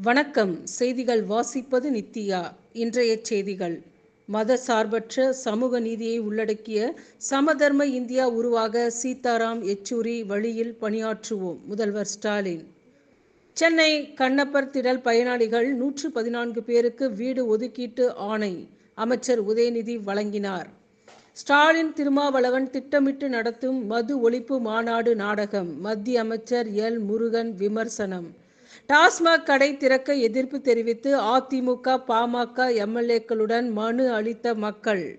வணக்கம். செய்திகள் வாசிப்பது நித்யா. இன்றைய செய்திகள். மத சார்பற்ற சமூக நீதியை உள்ளடக்கிய சமதர்ம இந்தியா உருவாக சீதாராம் யெச்சூரி வழியில் பணியாற்றுவோம். முதல்வர் ஸ்டாலின். சென்னை கண்ணப்பர் திடல் பயனாளிகள் நூற்று பதினான்கு பேருக்கு வீடு ஒதுக்கீட்டு ஆணை. அமைச்சர் உதயநிதி வழங்கினார். ஸ்டாலின் திருமாவளவன் திட்டமிட்டு நடத்தும் மது ஒழிப்பு மாநாடு நாடகம். மத்திய அமைச்சர் எல் முருகன் விமர்சனம். டாஸ்மாக் கடை திறக்க எதிர்ப்பு தெரிவித்து அதிமுக பாமக எம்எல்ஏக்களுடன் மனு அளித்த மக்கள்.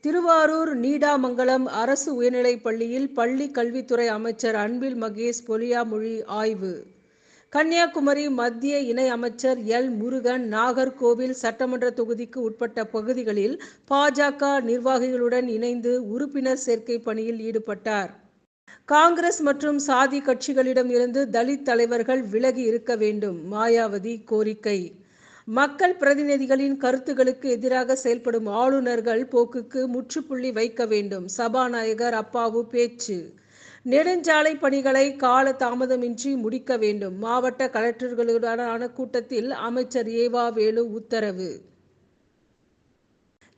திருவாரூர் நீடாமங்கலம் அரசு உயர்நிலைப் பள்ளியில் பள்ளி கல்வித்துறை அமைச்சர் அன்பில் மகேஷ் பொலியாமொழி ஆய்வு. கன்னியாகுமரி மத்திய இணை அமைச்சர் எல். முருகன் நாகர்கோவில் சட்டமன்ற தொகுதிக்கு உட்பட்ட பகுதிகளில் பாஜக நிர்வாகிகளுடன் இணைந்து உறுப்பினர் சேர்க்கை பணியில் ஈடுபட்டார். காங்கிரஸ் மற்றும் சாதி கட்சிகளிடம் இருந்து தலித் தலைவர்கள் விலகி இருக்க வேண்டும். மாயாவதி கோரிக்கை. மக்கள் பிரதிநிதிகளின் கருத்துகளுக்கு எதிராக செயல்படும் ஆளுநர்கள் போக்குக்கு முற்றுப்புள்ளி வைக்க வேண்டும். சபாநாயகர் அப்பாவு பேச்சு. நெடுஞ்சாலை பணிகளை கால தாமதமின்றி முடிக்க வேண்டும். மாவட்ட கலெக்டர்களுடனான கூட்டத்தில் அமைச்சர் ஏவா வேலு உத்தரவு.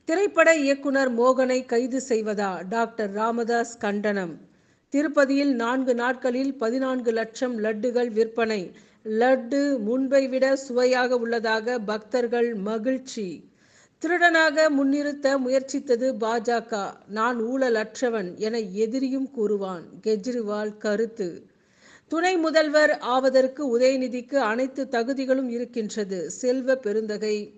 திரைப்பட இயக்குனர் மோகனை கைது செய்வதா? டாக்டர் ராமதாஸ் கண்டனம். திருப்பதியில் நான்கு நாட்களில் பதினான்கு லட்சம் லட்டுகள் விற்பனை. லட்டு முன்பை விட சுவையாக உள்ளதாக பக்தர்கள் மகிழ்ச்சி. திருடனாக முன்னிறுத்த முயற்சித்தது பாஜக. நான் ஊழலற்றவன் என எதிரியும் கூறுவான். கெஜ்ரிவால் கருத்து. துணை முதல்வர் ஆவதற்கு உதயநிதிக்கு அனைத்து தகுதிகளும் இருக்கின்றது. செல்வ பெருந்தகை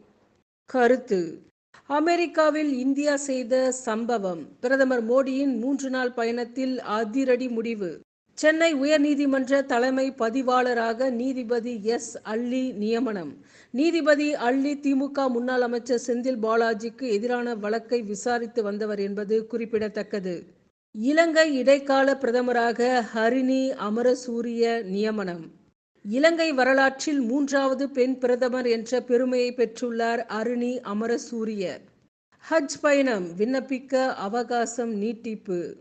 கருத்து. அமெரிக்காவில் இந்தியா செய்த சம்பவம். பிரதமர் மோடியின் மூன்று நாள் பயணத்தில் அதிரடி முடிவு. சென்னை உயர்நீதிமன்ற தலைமை பதிவாளராக நீதிபதி எஸ் அள்ளி நியமனம். நீதிபதி அள்ளி திமுக முன்னாள் அமைச்சர் செந்தில் பாலாஜிக்கு எதிரான வழக்கை விசாரித்து வந்தவர் என்பது குறிப்பிடத்தக்கது. இலங்கை இடைக்கால பிரதமராக ஹரிணி அமரசூரிய நியமனம். இலங்கை வரலாற்றில் மூன்றாவது பெண் பிரதமர் என்ற பெருமையை பெற்றுள்ளார் அருணி அமரசூரிய. ஹஜ் பயணம் விண்ணப்பிக்க அவகாசம் நீட்டிப்பு.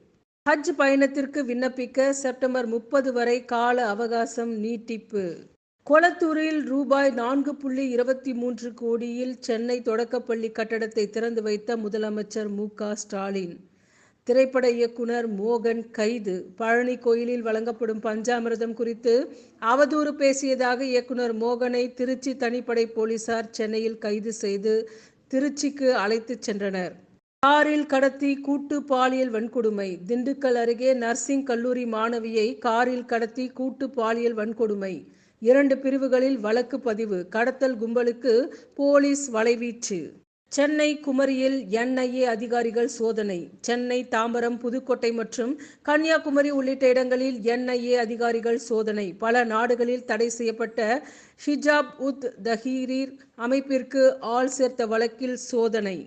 ஹஜ் பயணத்திற்கு விண்ணப்பிக்க செப்டம்பர் முப்பது வரை கால அவகாசம் நீட்டிப்பு. கொளத்தூரில் ரூபாய் நான்கு புள்ளி இருபத்தி மூன்று கோடியில் சென்னை தொடக்கப்பள்ளி கட்டடத்தை திறந்து வைத்த முதலமைச்சர் மு ஸ்டாலின். திரைப்பட இயக்குனர் மோகன் கைது. பழனி கோயிலில் வழங்கப்படும் பஞ்சாமிரதம் குறித்து அவதூறு பேசியதாக இயக்குனர் மோகனை திருச்சி தனிப்படை போலீசார் சென்னையில் கைது செய்து திருச்சிக்கு அழைத்துச் சென்றனர். காரில் கடத்தி கூட்டு பாலியல் வன்கொடுமை. திண்டுக்கல் அருகே நர்சிங் கல்லூரி மாணவியை காரில் கடத்தி கூட்டு பாலியல் வன்கொடுமை. இரண்டு பிரிவுகளில் வழக்கு பதிவு. கடத்தல் கும்பலுக்கு போலீஸ் வலைவீச்சு. சென்னை குமரியில் என்ஐஏ அதிகாரிகள் சோதனை. சென்னை தாம்பரம் புதுக்கோட்டை மற்றும் கன்னியாகுமரி உள்ளிட்ட இடங்களில் என்ஐஏ அதிகாரிகள் சோதனை. பல நாடுகளில் தடை செய்யப்பட்ட ஹிஜாப் உத் தஹீரீர் அமைப்பிற்கு ஆள் சேர்த்த வழக்கில் சோதனை.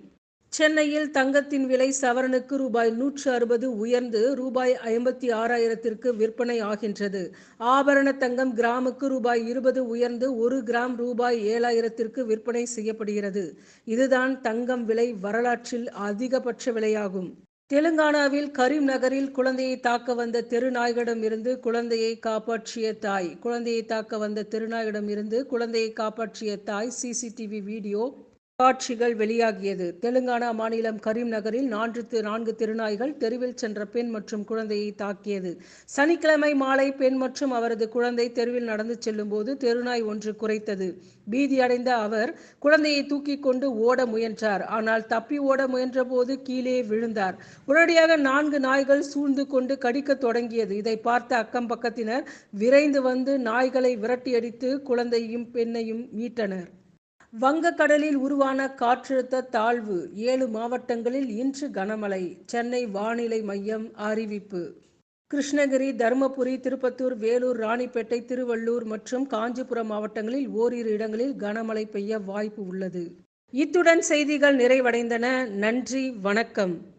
சென்னையில் தங்கத்தின் விலை சவரனுக்கு ரூபாய் நூற்று அறுபது உயர்ந்து ரூபாய் ஐம்பத்தி ஆறாயிரத்திற்கு விற்பனை ஆகின்றது. ஆபரண தங்கம் கிராமுக்கு ரூபாய் இருபது உயர்ந்து ஒரு கிராம் ரூபாய் ஏழாயிரத்திற்கு விற்பனை செய்யப்படுகிறது. இதுதான் தங்கம் விலை வரலாற்றில் அதிகபட்ச விலையாகும். தெலுங்கானாவில் கரீம் நகரில் குழந்தையை தாக்க வந்த தெருநாய்களிடம் இருந்து குழந்தையை காப்பாற்றிய தாய். குழந்தையை தாக்க வந்த தெருநாயிடம் இருந்து குழந்தையை காப்பாற்றிய தாய். சிசிடிவி வீடியோ காட்சிகள் வெளியாகியது. தெலுங்கானா மாநிலம் கரீம் நகரில் நான்கு நான்கு திருநாய்கள் தெருவில் சென்ற பெண் மற்றும் குழந்தையை தாக்கியது. சனிக்கிழமை மாலை பெண் மற்றும் அவரது குழந்தை தெருவில் நடந்து செல்லும் போது தெருநாய் ஒன்று குறைத்தது. பீதியடைந்த அவர் குழந்தையை தூக்கி கொண்டு ஓட முயன்றார். ஆனால் தப்பி ஓட முயன்ற போது கீழே விழுந்தார். உடனடியாக நான்கு நாய்கள் சூழ்ந்து கொண்டு கடிக்க தொடங்கியது. இதை பார்த்த அக்கம் பக்கத்தினர் விரைந்து வந்து நாய்களை விரட்டியடித்து குழந்தையும் பெண்ணையும் மீட்டனர். வங்கக்கடலில் உருவான காற்றழுத்த தாழ்வு ஏழு மாவட்டங்களில் இன்று கனமழை. சென்னை வானிலை மையம் அறிவிப்பு. கிருஷ்ணகிரி தருமபுரி திருப்பத்தூர் வேலூர் ராணிப்பேட்டை திருவள்ளூர் மற்றும் காஞ்சிபுரம் மாவட்டங்களில் ஓரிரு இடங்களில் கனமழை பெய்ய வாய்ப்பு உள்ளது. இத்துடன் செய்திகள் நிறைவடைந்தன. நன்றி வணக்கம்.